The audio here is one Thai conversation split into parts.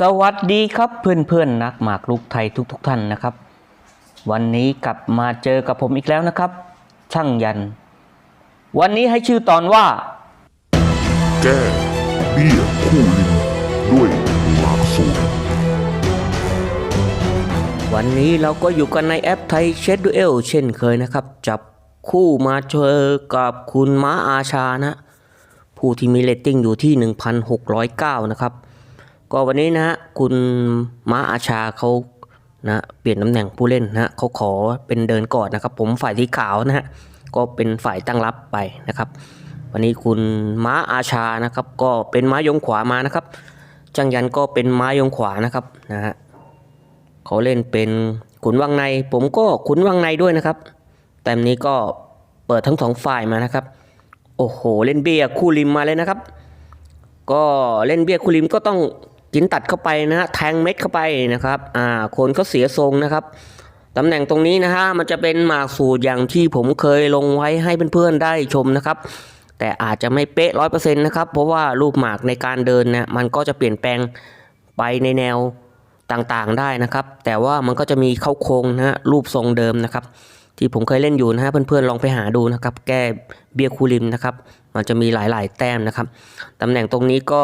สวัสดีครับเพื่อนๆนักหมากรุกไทยทุกๆทท่านนะครับ วันนี้กลับมาเจอกับผมอีกแล้วนะครับ ช่างยัน วันนี้ให้ชื่อตอนว่า แก้เบี้ยคู่ลิ้นด้วยหมากสูตรวันนี้เราก็อยู่กันในแอปไทยเชดดูเอลเช่นเคยนะครับ จับคู่มาเจอกับคุณม้าอาชานะ ผู้ที่มีเรตติ้งอยู่ที่ 1,609 นะครับ ก็วันนี้นะฮะคุณม้าอาชาเขานะเปลี่ยนตำแหน่งผู้เล่นนะเขาขอเป็นเดินก่อนนะครับ ผมฝ่ายที่ขาวนะฮะก็เป็นฝ่ายตั้งรับไปนะครับ วันนี้คุณม้าอาชานะครับก็เป็นม้ายงขวามานะครับ จังยันก็เป็นม้ายงขวานะครับนะฮะเขาเล่นเป็นขุนวังใน ผมก็ขุนวังในด้วยนะครับ แต่มนี้ก็เปิดทั้งสองฝ่ายมานะครับ โอ้โห เล่นเบียร์คู่ริมมาเลยนะครับ ก็เล่นเบียร์คู่ริมก็ต้อง กินตัดเข้าไปนะฮะแทงเม็ดเข้าไปนะครับอ่าคนก็เสียทรงนะครับตำแหน่งตรงนี้นะฮะมันจะเป็นหมากสูตรอย่างที่ผมเคยลงไว้ให้เพื่อนๆได้ชมนะครับ แต่อาจจะไม่เป๊ะร้อยเปอร์เซ็นต์นะครับ เพราะว่ารูปหมากในการเดินเนี่ยมันก็จะเปลี่ยนแปลงไปในแนวต่างๆได้นะครับ แต่ว่ามันก็จะมีเข้าโครงนะฮะรูปทรงเดิมนะครับ ที่ผมเคยเล่นอยู่นะฮะเพื่อนๆลองไปหาดูนะครับ แก้เบียร์คูริมนะครับ มันจะมีหลายๆ แต้มนะครับตำแหน่งตรงนี้ก็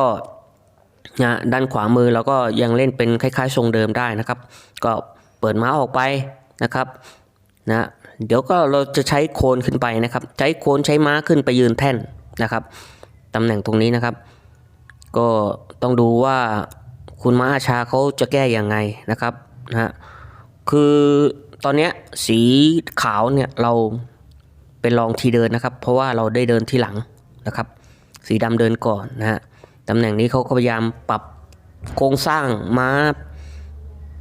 นะด้านขวามือเราก็ยังเล่นเป็นคล้ายๆ ทรงเดิมได้นะครับ ก็เปิดม้าออกไปนะครับนะเดี๋ยวก็เราจะใช้โคนขึ้นไปนะครับ ใช้โคนใช้ม้าขึ้นไปยืนแท่นนะครับตำแหน่งตรงนี้นะครับ ก็ต้องดูว่าคุณม้าอาชาเขาจะแก้อยังไงนะครับนะคือตอนนี้สีขาวเนี่ยเราเป็นรองทีเดินนะครับ เพราะว่าเราได้เดินทีหลังนะครับ สีดำเดินก่อนนะฮะ ตำแหน่งนี้เขาก็พยายามปรับโครงสร้างม้า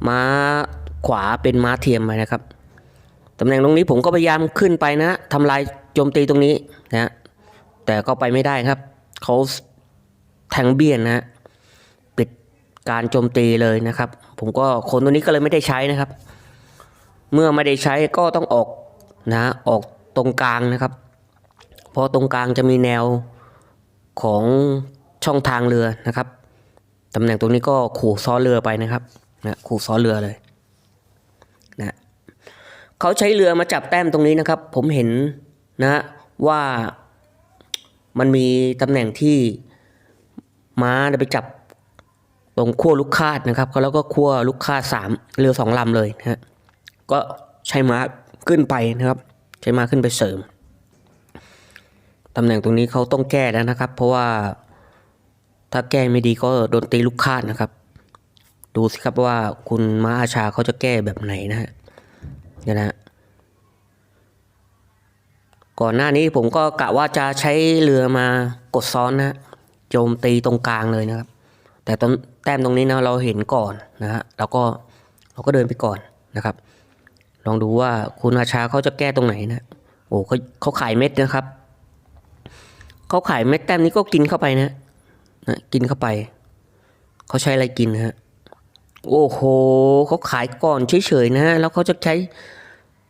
ม้าขวาเป็นม้าเทียมไปนะครับตำแหน่งตรงนี้ผมก็พยายามขึ้นไปนะทำลายโจมตีตรงนี้นะแต่ก็ไปไม่ได้ครับเขาแทงเบี้ยนนะฮะปิดการโจมตีเลยนะครับ ผมก็คนตัวนี้ก็เลยไม่ได้ใช้นะครับ เมื่อไม่ได้ใช้ก็ต้องออกนะออกตรงกลางนะครับ เพราะตรงกลางจะมีแนวของ ช่องทางเรือนะครับตำแหน่งตรงนี้ก็ขู่ซ้อเรือไปนะครับนะขู่ซ้อเรือเลยนะเขาใช้เรือมาจับแต้มตรงนี้นะครับ ผมเห็นนะว่ามันมีตำแหน่งที่ม้าไปจับตรงขั้วลูกคาดนะครับแล้วก็ขั้วลูกคาดสามเรือสองลำเลยนะฮะก็ใช้ม้าขึ้นไปนะครับ ใช้ม้าขึ้นไปเสริมตำแหน่งตรงนี้เขาต้องแก้แล้วนะครับ เพราะว่า ถ้าแก้ไม่ดีก็โดนตีลูกคาดนะครับ ดูสิครับว่าคุณม้าอาชาเขาจะแก้แบบไหนนะฮะเดี๋ยนะฮะก่อนหน้านี้ผมก็กะว่าจะใช้เรือมากดซ้อนนะฮะโจมตีตรงกลางเลยนะครับ แต่ต้นแต้มตรงนี้นะเราเห็นก่อนนะฮะแล้วก็เราก็เดินไปก่อนนะครับ ลองดูว่าคุณอาชาเขาจะแก้ตรงไหนนะโอ้เขาเขาขายเม็ดนะครับเขาขายเม็ดแต้มนี้ก็กินเข้าไปนะ นะกินเข้าไป เขาใช้อะไรกินฮะ โอ้โหเขาขายก่อนเฉยๆนะฮะแล้วเขาจะใช้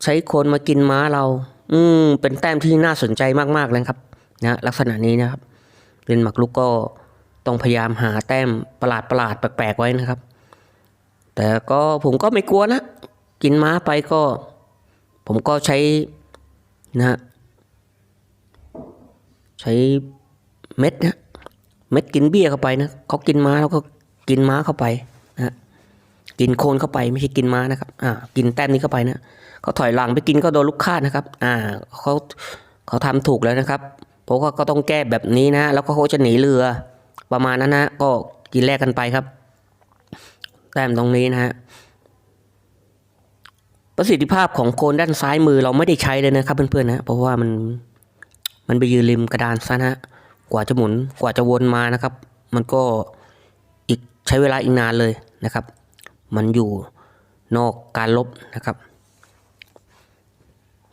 ใช้คนมากินม้าเรา อืม เป็นแต้มที่น่าสนใจมากๆเลยครับ นะ ลักษณะนี้นะครับเล่นหมากรุกก็ต้องพยายามหาแต้มประหลาดประหลาดๆแปลกๆไว้นะครับ แต่ก็ผมก็ไม่กลัวนะ กินม้าไปก็ ผมก็ใช้นะใช้เม็ดนะ เม็ดกินเบี้ยเข้าไปนะเขากินม้าแล้วก็กินม้าเข้าไปนะกินโคนเข้าไปไม่ใช่กินม้านะครับอ่ากินแต้มนี้เข้าไปนะเขาถอยหลังไปกินก็โดนลูกคาดนะครับ อ่าเขาเขาทำถูกแล้วนะครับเพราะว่าก็ต้องแก้แบบนี้นะ แล้วก็เขาจะหนีเรือประมาณนั้นนะ ก็กินแลกกันไปครับ แต้มตรงนี้นะฮะประสิทธิภาพของโคนด้านซ้ายมือเราไม่ได้ใช้เลยนะครับเพื่อนๆนะเพราะว่ามันมันไปยืนริมกระดานซะนะ กว่าจะหมุนกว่าจะวนมานะครับ มันก็อีกใช้เวลาอีกนานเลยนะครับ มันอยู่นอกการลบนะครับ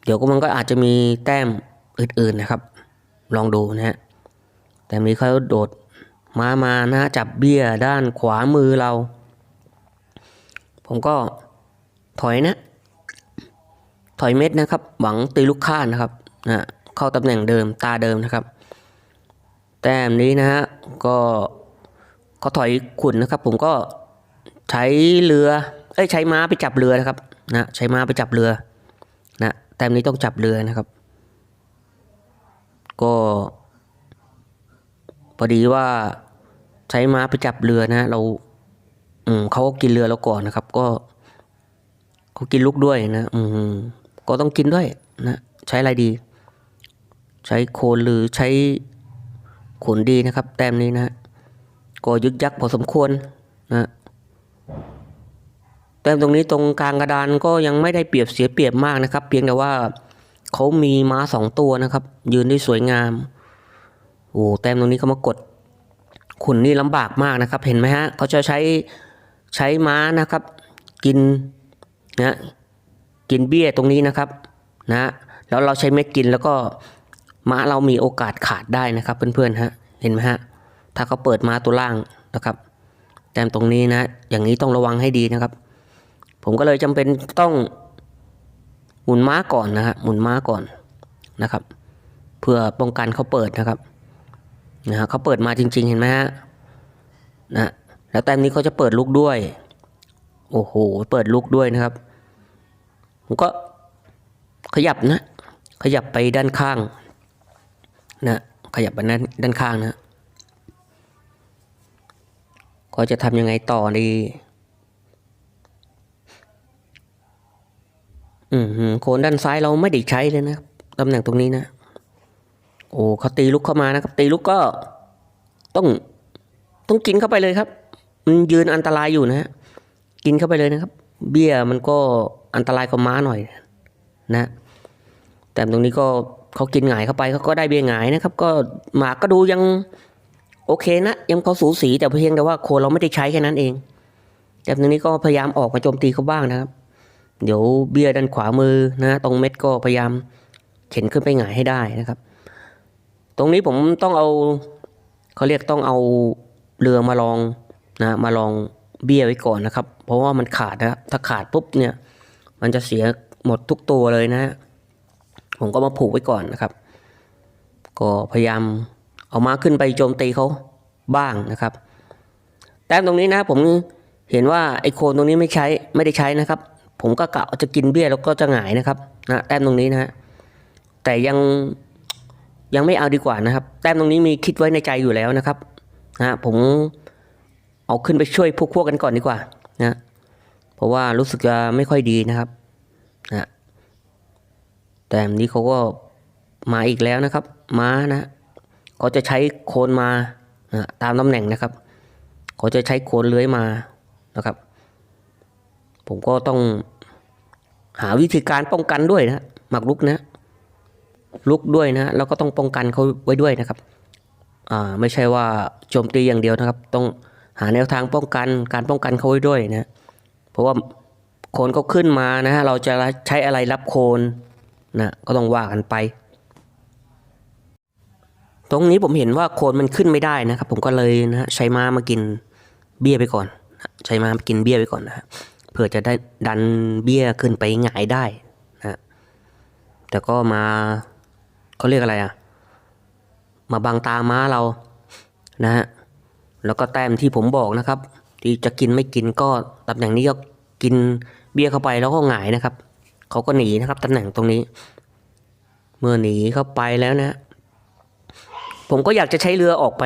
เดี๋ยวก็มันก็อาจจะมีแต้มอื่นๆนะครับ ลองดูนะฮะแต่มีเขาโดดมามานะจับเบี้ยด้านขวามือเรา ผมก็ถอยนะ ถอยเม็ดนะครับ หวังตีลูกค้านะครับนะเข้าตำแหน่งเดิมตาเดิมนะครับ ต้มนี้นะฮะก็เขาถอยขุนนะครับ ผมก็ใช้เรือเอ้ยใช้ม้าไปจับเรือนะครับนะใช้ม้าไปจับเรือนะแต้มนี้ต้องจับเรือนะครับ ก็พอดีว่าใช้ม้าไปจับเรือนะเราอืมเขาก็กินเรือเราก่อนนะครับ ก็เขากินลูกด้วยนะอืมก็ต้องกินด้วยนะใช้อะไรดี ใช้โคนหรือใช้ ขุนดีนะครับ แต้มนี้นะก็ยึกยักพอสมควรนะแต้มตรงนี้ตรงกลางกระดานก็ยังไม่ได้เปรียบเสียเปรียบมากนะครับ เพียงแต่ว่าเขามีม้าสองตัวนะครับ ยืนได้สวยงามโอ้แต้มตรงนี้เขามากด ขุนนี่ลำบากมากนะครับ เห็นไหมฮะเขาจะใช้ใช้ม้านะครับ กินนะกินเบี้ยตรงนี้นะครับนะแล้วเราใช้เม็ดกินแล้วก็ ม้าเรามีโอกาสขาดได้นะครับเพื่อนๆฮะเห็นไหมฮะถ้าเขาเปิดม้าตัวล่างนะครับ แต้มตรงนี้นะ อย่างนี้ต้องระวังให้ดีนะครับ ผมก็เลยจำเป็นต้องหมุนม้าก่อนนะฮะหมุนม้าก่อนนะครับ เพื่อป้องกันเขาเปิดนะครับนะฮะเขาเปิดมาจริง ๆ เห็นไหมฮะนะแล้วแต้มนี้เขาจะเปิดลูกด้วย โอ้โห เปิดลูกด้วยนะครับ ผมก็ขยับนะ ขยับไปด้านข้าง นะขยับไปด้านด้านข้างนะก็จะทำยังไงต่อดี อืมโคนด้านซ้ายเราไม่ได้ใช้เลยนะตำแหน่งตรงนี้นะ โอ้เขาตีลุกเข้ามานะครับ ตีลุกก็ต้องต้องกินเข้าไปเลยครับ มันยืนอันตรายอยู่นะฮะกินเข้าไปเลยนะครับ เบี้ยมันก็อันตรายกว่าม้าหน่อยนะแต่ตรงนี้ก็ เขากินหงายเข้าไปเขาก็ได้เบี้ยหงายนะครับ ก็หมากก็ดูยังโอเคนะ ยังเขาสูสีแต่เพียงแต่ว่าโคเราไม่ได้ใช้แค่นั้นเองแต่ตรงนี้ก็พยายามออกมาโจมตีเขาบ้างนะครับ เดี๋ยวเบี้ยด้านขวามือนะ ตรงเม็ดก็พยายามเข็นขึ้นไปหงายให้ได้นะครับ ตรงนี้ผมต้องเอาเขาเรียกต้องเอาเรือมาลองนะมาลองเบี้ยไว้ก่อนนะครับ เพราะว่ามันขาดนะถ้าขาดปุ๊บเนี่ย มันจะเสียหมดทุกตัวเลยนะ ผมก็มาผูกไว้ก่อนนะครับ ก็พยายามเอามาขึ้นไปโจมตีเขาบ้างนะครับ แต้มตรงนี้นะผมเห็นว่าไอ้โคนตรงนี้ไม่ใช้ไม่ได้ใช้นะครับ ผมก็กะว่าจะกินเบี้ยแล้วก็จะหงายนะครับนะแต้มตรงนี้นะฮะแต่ยังยังไม่เอาดีกว่านะครับ แต้มตรงนี้มีคิดไว้ในใจอยู่แล้วนะครับนะผมเอาขึ้นไปช่วยพวกพวกกันก่อนดีกว่านะเพราะว่ารู้สึกจะไม่ค่อยดีนะครับนะ แต้มนี้เขาก็มาอีกแล้วนะครับ ม้านะเขาจะใช้โคนมานะตามตำแหน่งนะครับเขาจะใช้โคนเลื้อยมานะครับ ผมก็ต้องหาวิธีการป้องกันด้วยนะหมักลุกนะลุกด้วยนะแล้วก็ต้องป้องกันเขาไว้ด้วยนะครับอ่าไม่ใช่ว่าโจมตีอย่างเดียวนะครับ ต้องหาแนวทางป้องกันการป้องกันเขาไว้ด้วยนะเพราะว่าโคนเขาขึ้นมานะฮะเราจะใช้อะไรรับโคน นะก็ต้องว่ากันไป ตรงนี้ผมเห็นว่าโคนมันขึ้นไม่ได้นะครับ ผมก็เลยนะฮะใช้ม้ามากินเบี้ยไปก่อน ใช้ม้ามากินเบี้ยไปก่อนนะฮะเพื่อจะได้ดันเบี้ยขึ้นไปหงายได้นะฮะแต่ก็มาเขาเรียกอะไรอะมาบังตาม้าเรานะฮะแล้วก็แต้มที่ผมบอกนะครับ ที่จะกินไม่กินก็ตำแหน่งนี้ก็กินเบี้ยเข้าไปแล้วก็หงายนะครับ เขาก็หนีนะครับตำแหน่งตรงนี้ เมื่อหนีเข้าไปแล้วนะ ผมก็อยากจะใช้เรือออกไป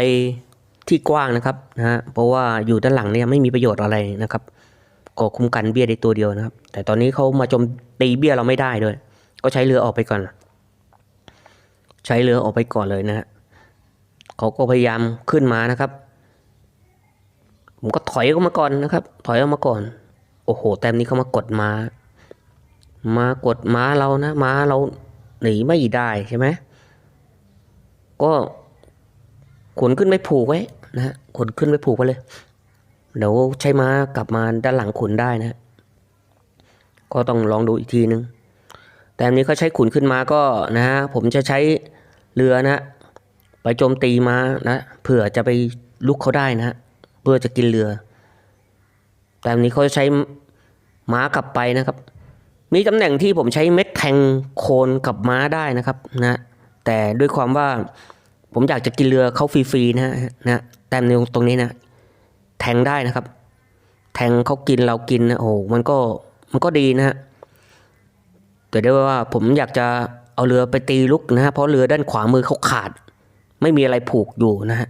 ที่กว้างนะครับนะฮะเพราะว่าอยู่ด้านหลังเนี่ยไม่มีประโยชน์อะไรนะครับก็คุ้มกันเบี้ยได้ตัวเดียวนะครับ แต่ตอนนี้เขามาโจมตีเบี้ยเราไม่ได้ด้วย ก็ใช้เรือออกไปก่อน ใช้เรือออกไปก่อนเลยนะฮะเขาก็พยายามขึ้นมานะครับ ผมก็ถอยออกมาก่อนนะครับ ถอยออกมาก่อน โอ้โห แต้มนี้เขามากดมา มากดม้าเรานะม้าเราหนีไม่ได้ใช่ไหมก็ขนขึ้นไปผูกไว้นะขนขึ้นไปผูกไว้เลย เดี๋ยวใช้ม้ากลับมาด้านหลังขนได้นะ ก็ต้องลองดูอีกทีนึง แต่อันนี้เขาใช้ขุนขึ้นมาก็นะฮะผมจะใช้เรือนะ ไปโจมตีมานะเผื่อจะไปลุกเขาได้นะเพื่อจะกินเรือ แต่อันนี้เขาใช้ม้ากลับไปนะครับ มีตำแหน่งที่ผมใช้เม็ดแทงโคนกับม้าได้นะครับนะแต่ด้วยความว่าผมอยากจะกินเรือเขาฟรีๆนะฮะนะแต้มในตรงนี้นะ แทงได้นะครับ แทงเขากินเรากินนะโอ้โหมันก็มันก็ดีนะฮะแต่ได้ว่าผมอยากจะเอาเรือไปตีลุกนะฮะเพราะเรือด้านขวามือเขาขาด ไม่มีอะไรผูกอยู่นะฮะ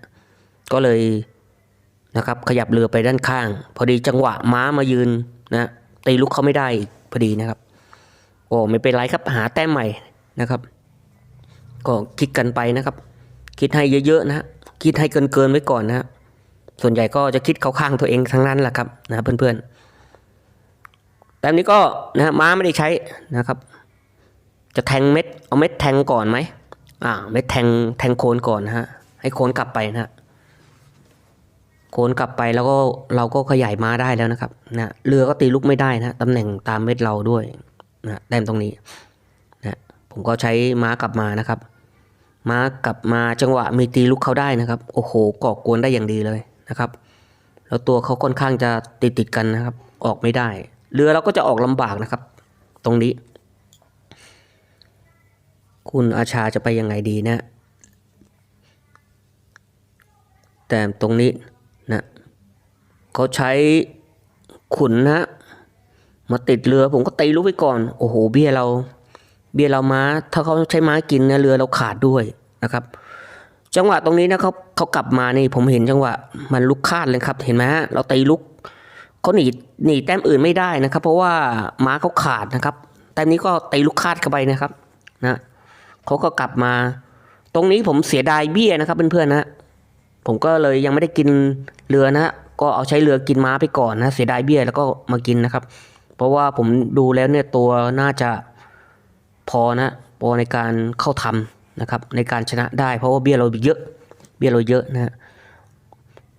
ก็เลยนะครับ ขยับเรือไปด้านข้าง พอดีจังหวะม้ามายืนนะตีลุกเขาไม่ได้อีกพอดีนะครับ โอ้ไม่เป็นไรครับหาแต้มใหม่นะครับ ก็คิดกันไปนะครับ คิดให้เยอะๆนะคิดให้เกินๆไว้ก่อนนะส่วนใหญ่ก็จะคิดเข้าข้างตัวเองทั้งนั้นแหละครับนะเพื่อนๆแต้มนี้ก็นะฮะม้าไม่ได้ใช้นะครับ จะแทงเม็ดเอาเม็ดแทงก่อนไหมอ่าเม็ดแทงแทงโคนก่อนนะฮะให้โคนกลับไปนะฮะโคนกลับไปแล้วก็เราก็ขยายม้าได้แล้วนะครับนะเรือก็ตีลุกไม่ได้นะตำแหน่งตามเม็ดเราด้วย นะแต้มตรงนี้นะผมก็ใช้ม้ากลับมานะครับ ม้ากลับมาจังหวะมีตีลุกเขาได้นะครับ โอ้โหก่อกวนได้อย่างดีเลยนะครับ แล้วตัวเขาค่อนข้างจะติดติดกันนะครับ ออกไม่ได้ เรือเราก็จะออกลำบากนะครับ ตรงนี้ คุณอาชาจะไปยังไงดีนะแต่ตรงนี้นะเขาใช้ขุนนะ มาติดเรือผมก็ตีลูกไปก่อน โอ้โห เบี้ยเรา เบี้ยเราม้า ถ้าเขาใช้ม้ากินเนะเรือเราขาดด้วยนะครับ จังหวะตรงนี้นะเขาเขากลับมานี่ผมเห็นจังหวะมันลุกคาดเลยครับ เห็นไหมฮะเราตีลุกเขาหนีหนีแต้มอื่นไม่ได้นะครับ เพราะว่าม้าเขาขาดนะครับแต้มนี้ก็ตีลุกคาดเข้าไปนะครับนะเขาก็กลับมา ตรงนี้ผมเสียดายเบี้ยนะครับเพื่อนๆนะผมก็เลยยังไม่ได้กินเรือนะฮะก็เอาใช้เรือกินม้าไปก่อนนะ เสียดายเบี้ยแล้วก็มากินนะครับ เพราะว่าผมดูแล้วเนี่ยตัวน่าจะพอนะพอในการเข้าทำนะครับในการชนะได้ เพราะว่าเบี้ยเราเยอะเบี้ยเราเยอะนะฮะ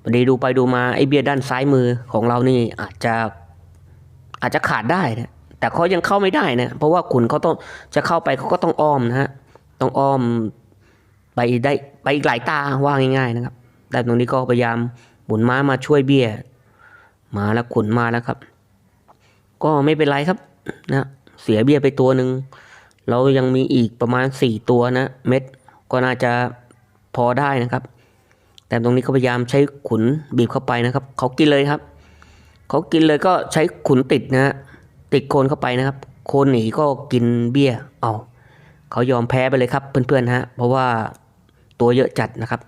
พอดีดูไปดูมาไอ้เบี้ยด้านซ้ายมือของเรานี่อาจจะอาจจะขาดได้นะแต่เขายังเข้าไม่ได้นะเพราะว่าขุนเขาต้องจะเข้าไปเขาก็ต้องอ้อมนะฮะต้องอ้อมไปได้ไปอีกหลายตาว่าง่าย ๆ นะครับแต่ตรงนี้ก็พยายามหมุนม้ามาช่วยเบี้ยมาแล้วขุนมาแล้วครับ ก็ไม่เป็นไรครับนะเสียเบี้ยไปตัวหนึ่งเรายังมีอีกประมาณสี่ตัวนะ เม็ดก็น่าจะพอได้นะครับ แต่ตรงนี้ก็พยายามใช้ขุนบีบเข้าไปนะครับ เขากินเลยครับ เขากินเลยก็ใช้ขุนติดนะฮะติดโคนเข้าไปนะครับ โคนหนีก็กินเบี้ยเอาเขายอมแพ้ไปเลยครับเพื่อนๆฮะเพราะว่าตัวเยอะจัดนะครับ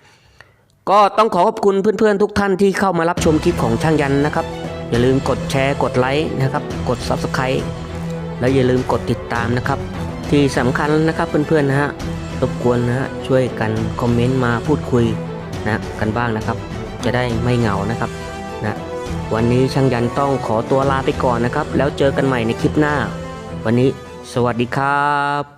ก็ต้องขอขอบคุณเพื่อนๆทุกท่านที่เข้ามารับชมคลิปของช่างยันนะครับ อย่าลืมกดแชร์กดไลค์นะครับ กด Subscribe แล้วอย่าลืมกดติดตามนะครับ ที่สำคัญนะครับเพื่อนๆนะฮะรบกวนนะฮะช่วยกันคอมเมนต์มาพูดคุยนะกันบ้างนะครับ จะได้ไม่เหงานะครับนะวันนี้ช่างยันต้องขอตัวลาไปก่อนนะครับ แล้วเจอกันใหม่ในคลิปหน้า วันนี้สวัสดีครับ